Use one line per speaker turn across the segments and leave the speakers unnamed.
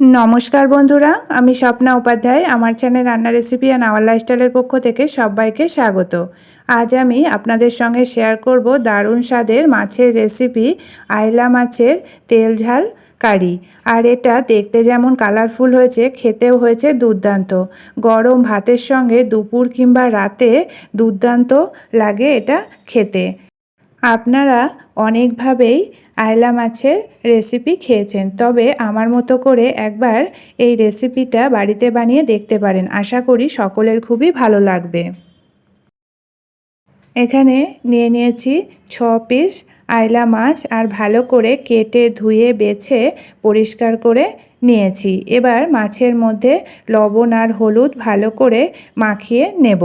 নমস্কার বন্ধুরা, আমি স্বপ্না উপাধ্যায়। আমার চ্যানেল রান্না রেসিপি অ্যান্ড আওয়ার লাইফস্টাইলের পক্ষ থেকে সবাইকে স্বাগত। আজ আমি আপনাদের সঙ্গে শেয়ার করব দারুণ স্বাদের মাছের রেসিপি আইলা মাছের তেল ঝাল কারি। আর এটা দেখতে যেমন কালারফুল হয়েছে, খেতেও হয়েছে দুর্দান্ত। গরম ভাতের সঙ্গে দুপুর কিংবা রাতে দুর্দান্ত লাগে এটা খেতে। আপনারা অনেকভাবেই আয়লা মাছের রেসিপি খেয়েছেন। তবে আমার মতো করে একবার এই রেসিপিটা বাড়িতে বানিয়ে দেখতে পারেন। আশা করি সকলের খুবই ভালো লাগবে। এখানে নিয়ে নিয়েছি ছ পিস আয়লা মাছ আর ভালো করে কেটে, ধুয়ে, বেছে, পরিষ্কার করে নিয়েছি। এবার মাছের মধ্যে লবণ আর হলুদ ভালো করে মাখিয়ে নেব।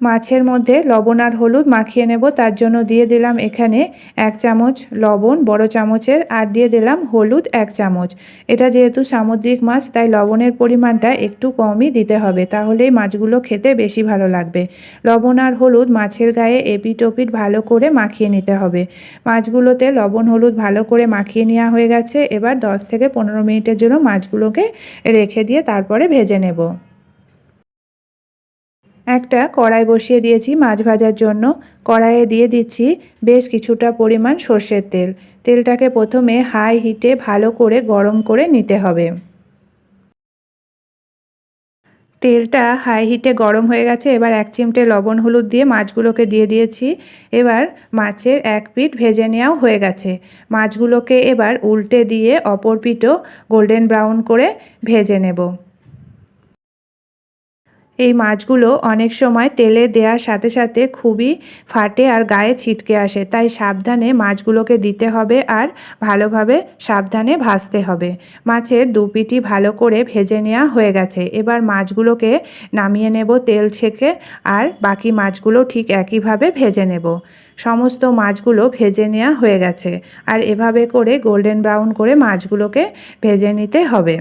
মাছের মধ্যে লবণ আর হলুদ মাখিয়ে নেব, তার জন্য দিয়ে দিলাম এখানে এক চামচ লবণ, বড় চামচের, আর দিয়ে দিলাম হলুদ এক চামচ। এটা যেহেতু সামুদ্রিক মাছ, তাই লবণের পরিমাণটা একটু কমই দিতে হবে, তাহলেই মাছগুলো খেতে বেশি ভালো লাগবে। লবণ আর হলুদ মাছের গায়ে এপিট ওপিট ভালো করে মাখিয়ে নিতে হবে। মাছগুলোতে লবণ হলুদ ভালো করে মাখিয়ে নেওয়া হয়ে গেছে, এবার দশ থেকে পনেরো মিনিটের জন্য মাছগুলোকে রেখে দিয়ে তারপরে ভেজে নেব। একটা কড়াই বসিয়ে দিয়েছি মাছ ভাজার জন্য। কড়াইয়ে দিয়ে দিচ্ছি বেশ কিছুটা পরিমাণ সর্ষের তেল। তেলটাকে প্রথমে হাই হিটে ভালো করে গরম করে নিতে হবে। তেলটা হাই হিটে গরম হয়ে গেছে, এবার এক চিমটে লবণ হলুদ দিয়ে মাছগুলোকে দিয়ে দিয়েছি। এবার মাছের এক পিঠ ভেজে নেওয়াও হয়ে গেছে। মাছগুলোকে এবার উল্টে দিয়ে অপর পিঠও গোল্ডেন ব্রাউন করে ভেজে নেব। এই মাছগুলো অনেক সময় তেলে দেওয়ার সাথে সাথে খুবই ফাটে আর গায়ে ছিটকে আসে। তাই সাবধানে মাছগুলোকে দিতে হবে আর ভালোভাবে সাবধানে ভাজতে হবে। মাছের দুপিটি ভালো করে ভেজে নেওয়া হয়ে গেছে। এবার মাছগুলোকে নামিয়ে নেব তেল ছেঁকে আর বাকি মাছগুলো ঠিক একইভাবে ভেজে নেব। সমস্ত মাছগুলো ভেজে নেওয়া হয়ে গেছে। আর এভাবে করে গোল্ডেন ব্রাউন করে মাছগুলোকে ভেজে নিতে হবে।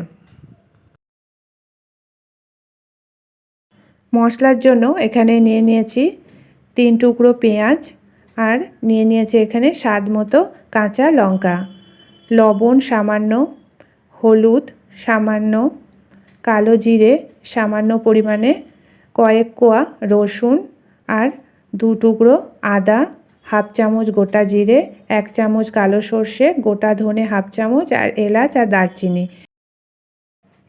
মশলার জন্য এখানে নিয়ে নিয়েছি তিন টুকরো পেঁয়াজ আর নিয়ে নিয়েছি এখানে স্বাদ মতো কাঁচা লঙ্কা। লবণ সামান্য, হলুদ সামান্য, কালো জিরে সামান্য পরিমাণে, কয়েক কোয়া রসুন আর দু টুকরো আদা, হাফ চামচ গোটা জিরে, এক চামচ কালো সর্ষে, গোটা ধনে হাফ চামচ আর এলাচ আর দারচিনি।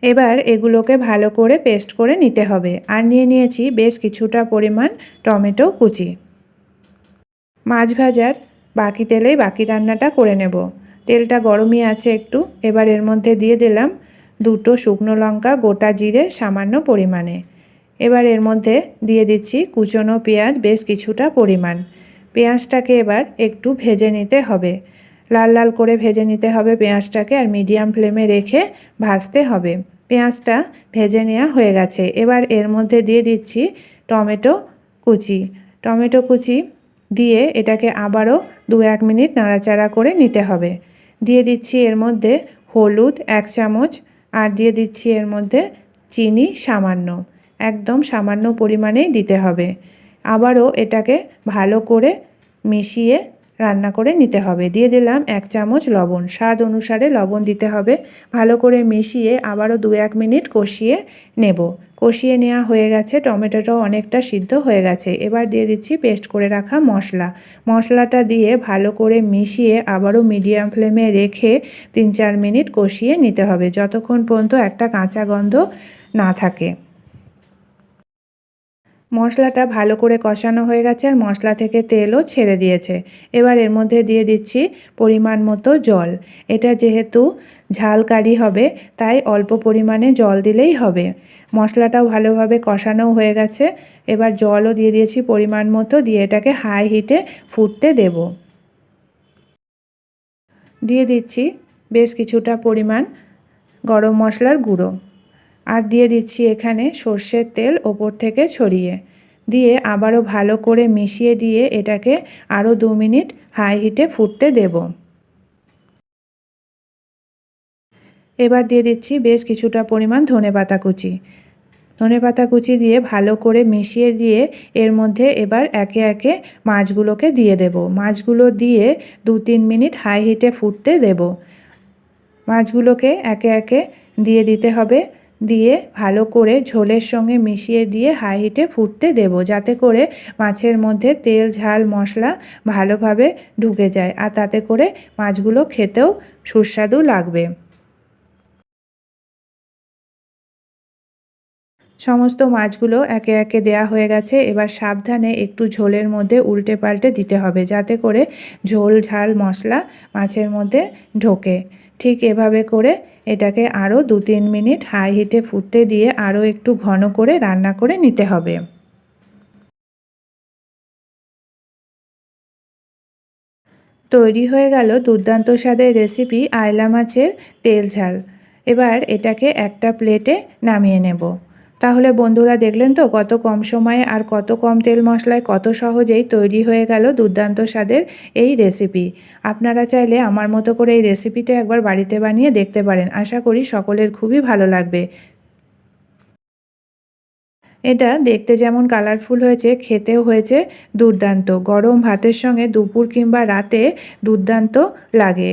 এবার এগুলোকে ভালো করে পেস্ট করে নিতে হবে। আর নিয়ে নিয়েছি বেশ কিছুটা পরিমাণ টমেটো কুচি। মাছ ভাজার বাকি তেলেই বাকি রান্নাটা করে নেব। তেলটা গরমই আছে একটু। এবার এর মধ্যে দিয়ে দিলাম দুটো শুকনো লঙ্কা, গোটা জিরে সামান্য পরিমাণে। এবার এর মধ্যে দিয়ে দিচ্ছি কুচনো পেঁয়াজ বেশ কিছুটা পরিমাণ। পেঁয়াজটাকে এবার একটু ভেজে নিতে হবে। লাল লাল করে ভেজে নিতে হবে পেঁয়াজটাকে আর মিডিয়াম ফ্লেমে রেখে ভাজতে হবে। পেঁয়াজটা ভেজে নেওয়া হয়ে গেছে। এবার এর মধ্যে দিয়ে দিচ্ছি টমেটো কুচি। টমেটো কুচি দিয়ে এটাকে আবারও দু এক মিনিট নাড়াচাড়া করে নিতে হবে। দিয়ে দিচ্ছি এর মধ্যে হলুদ এক চামচ আর দিয়ে দিচ্ছি এর মধ্যে চিনি সামান্য। একদম সামান্য পরিমাণেই দিতে হবে। আবারও এটাকে ভালো করে মিশিয়ে রান্না করে নিতে হবে। দিয়ে দিলাম এক চামচ লবণ। স্বাদ অনুসারে লবণ দিতে হবে। ভালো করে মিশিয়ে আবারও দু এক মিনিট কষিয়ে নেব। কষিয়ে নেওয়া হয়ে গেছে। টমেটোটাও অনেকটা সিদ্ধ হয়ে গেছে। এবার দিয়ে দিচ্ছি পেস্ট করে রাখা মশলা। মশলাটা দিয়ে ভালো করে মিশিয়ে আবারও মিডিয়াম ফ্লেমে রেখে তিন চার মিনিট কষিয়ে নিতে হবে। যতক্ষণ পর্যন্ত একটা কাঁচা গন্ধ না থাকে। মশলাটা ভালো করে কষানো হয়ে গেছে আর মশলা থেকে তেলও ছেড়ে দিয়েছে। এবার এর মধ্যে দিয়ে দিচ্ছি পরিমাণ মতো জল। এটা যেহেতু ঝাল কারি হবে, তাই অল্প পরিমাণে জল দিলেই হবে। মশলাটাও ভালোভাবে কষানো হয়ে গেছে। এবার জলও দিয়ে দিয়েছি পরিমাণ মতো, দিয়ে এটাকে হাই হিটে ফুটতে দেব। দিয়ে দিচ্ছি বেশ কিছুটা পরিমাণ গরম মশলার গুঁড়ো। আর দিয়ে দিচ্ছি এখানে সর্ষের তেল ওপর থেকে ছড়িয়ে। দিয়ে আবারও ভালো করে মিশিয়ে দিয়ে এটাকে আরও দু মিনিট হাই হিটে ফুটতে দেব। এবার দিয়ে দিচ্ছি বেশ কিছুটা পরিমাণ ধনে পাতা কুচি। ধনে পাতা কুচি দিয়ে ভালো করে মিশিয়ে দিয়ে এর মধ্যে এবার একে একে মাছগুলোকে দিয়ে দেব। মাছগুলো দিয়ে দু তিন মিনিট হাই হিটে ফুটতে দেব। মাছগুলোকে একে একে দিয়ে দিতে হবে। দিয়ে ভালো করে ঝোলের সঙ্গে মিশিয়ে দিয়ে হাই হিটে ফুটতে দেব। যাতে করে মাছের মধ্যে তেল, ঝাল, মশলা ভালোভাবে ঢুকে যায় আর তাতে করে মাছগুলো খেতেও সুস্বাদু লাগবে। সমস্ত মাছগুলো একে একে দেয়া হয়ে গেছে। এবার সাবধানে একটু ঝোলের মধ্যে উল্টে পাল্টে দিতে হবে যাতে করে ঝোল, ঝাল, মশলা মাছের মধ্যে ঢোকে। ঠিক এভাবে করে এটাকে আরও দু তিন মিনিট হাই হিটে ফুটতে দিয়ে আরও একটু ঘন করে রান্না করে নিতে হবে। তৈরি হয়ে গেল দুর্দান্ত স্বাদের রেসিপি আয়লা মাছের তেল ঝাল। এবার এটাকে একটা প্লেটে নামিয়ে নেব। তাহলে বন্ধুরা দেখলেন তো কত কম সময়ে আর কত কম তেল মশলায় কত সহজেই তৈরি হয়ে গেল দুর্দান্ত স্বাদের এই রেসিপি আপনারা চাইলে আমার মতো করে এই রেসিপিটা একবার বাড়িতে বানিয়ে দেখতে পারেন। আশা করি সকলের খুবই ভালো লাগবে। এটা দেখতে যেমন কালারফুল হয়েছে, খেতেও হয়েছে দুর্দান্ত। গরম ভাতের সঙ্গে দুপুর কিংবা রাতে দুর্দান্ত লাগে।